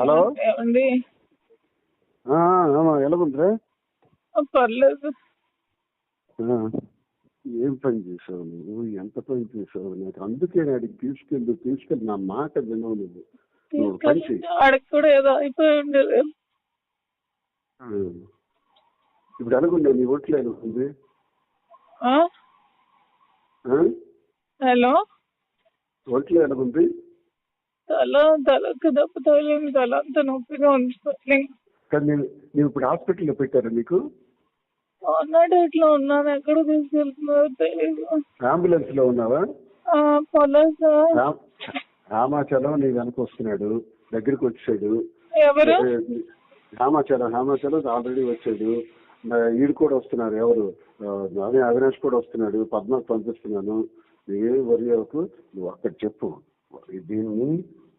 Hello? ఏమండి? ఆ, ఆమా ఎలా ఉందిరా పర్లేదు. ఏం పని చేసావు నువ్వు? ఎంత పని చేసావు నాకు? అందుకే అడిగి తీసుకెళ్ళి తీసుకెళ్ళి. నా మాట వినవు నువ్వు. నువ్వు పని చెయ్యి. ఆడికి కూడా ఏదో అయిపోయి ఉండేది ఆ. ఇప్పుడు అనుకున్నా నీ ఒంట్లో? ఆ? హలో? ఒంట్లో ఎలా ఉంది తల తలకు తల అంత నొప్పిగా ఉంది. కానీ నేను ఇప్పుడు హాస్పిటల్లో పెట్టారా నీకు అన్నాడు ఇట్లా ఉన్నాను. ఎక్కడ తీసుకెళ్తున్నారో తెలియదు అంబులెన్స్లో ఉన్నావా రామ్- రామాచలం నీ వెనక వస్తున్నాడు. దగ్గరికి వచ్చాడు. ఎవరు? రామాచలం రామాచలం ఆల్రెడీ వచ్చాడు. ఈడు కూడా వస్తున్నారు. ఎవరు? అదే అవినాష్ కూడా వస్తున్నాడు. పద్మకు పంపిస్తున్నాను. నువ్వేం వరి నువ్వు అక్కడ చెప్పు. దీన్ని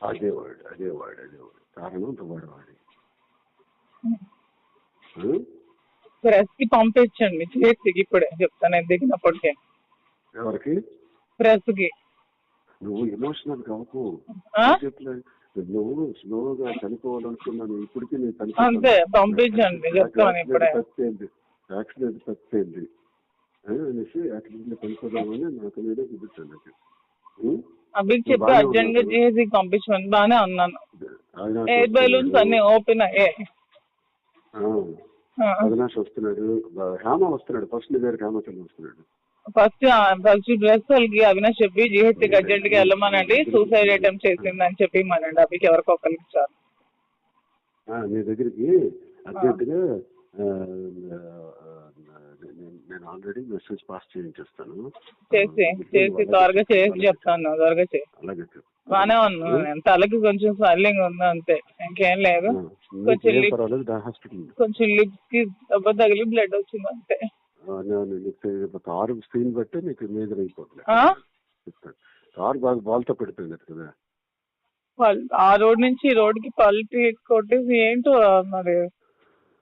అదే వాడు అదే వాడు అదే వాడు. కారణం తువాడు వాడి ప్రెస్కి పంపించండి. చేసి ఇప్పుడే చెప్తాను నేను దిగినప్పటికే. ఎవరికి? ప్రెస్కి నువ్వు ఎమోషనల్? చెప్పలే నువ్వు స్లోగా చనిపోవాలనుకున్నాను. ఇప్పటికీ నేను అంతే, పంపించండి, చెప్తాను ఇప్పుడే. తప్పింది. యాక్సిడెంట్ తప్పింది. అనేసి యాక్సిడెంట్ చనిపోదామని నాకు మీదే చూపించాను? అభికి చెప్పి అర్జెంట్గా. చేసి పంపించమని బాగానే అన్నాను. Air balloons. అన్ని ఓపెన్ అయ్యాయి అవినాష్ వస్తున్నాడు. హేమ వస్తున్నాడు. ఫస్ట్ నీ దగ్గర వస్తున్నాడు. ఫస్ట్ ఫస్ట్ డ్రెస్ వాళ్ళకి అవినాష్ చెప్పి జిహెచ్కి అర్జెంట్గా వెళ్ళమనండి. సూసైడ్ అటెంప్ట్ చేసిందని చెప్పి మనండి అభికి. ఎవరికో ఒకరికి ఆ, నీ దగ్గరికి అర్జెంటుగా ఆ, ఆ, నేను- ఆల్రెడీ మెసేజ్ పాస్ చేయించేస్తాను. చేసి చేసి త్వరగా చేసి చెప్తాను త్వరగా చేసి అలాగే. బాగానే ఉన్నాను నేను. తలకి కొంచెం స్వెల్లింగ్ ఉంది అంతే. ఇంకేం లేదు. కొంచెం కొంచెం లిప్స్కి దెబ్బ తగిలి బ్లడ్ వచ్చింది అంతే. కారు స్క్రీన్ బట్టి నీకు మేజర్ అయిపోతుంది. కారు బాగా బాల్తో పెడిపోయింది కదా. ఆ రోడ్ నుంచి ఈ రోడ్కి పల్టీ కొట్టేసి ఏంటో మరి?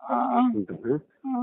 ఆ, ఉంటాను ఆ.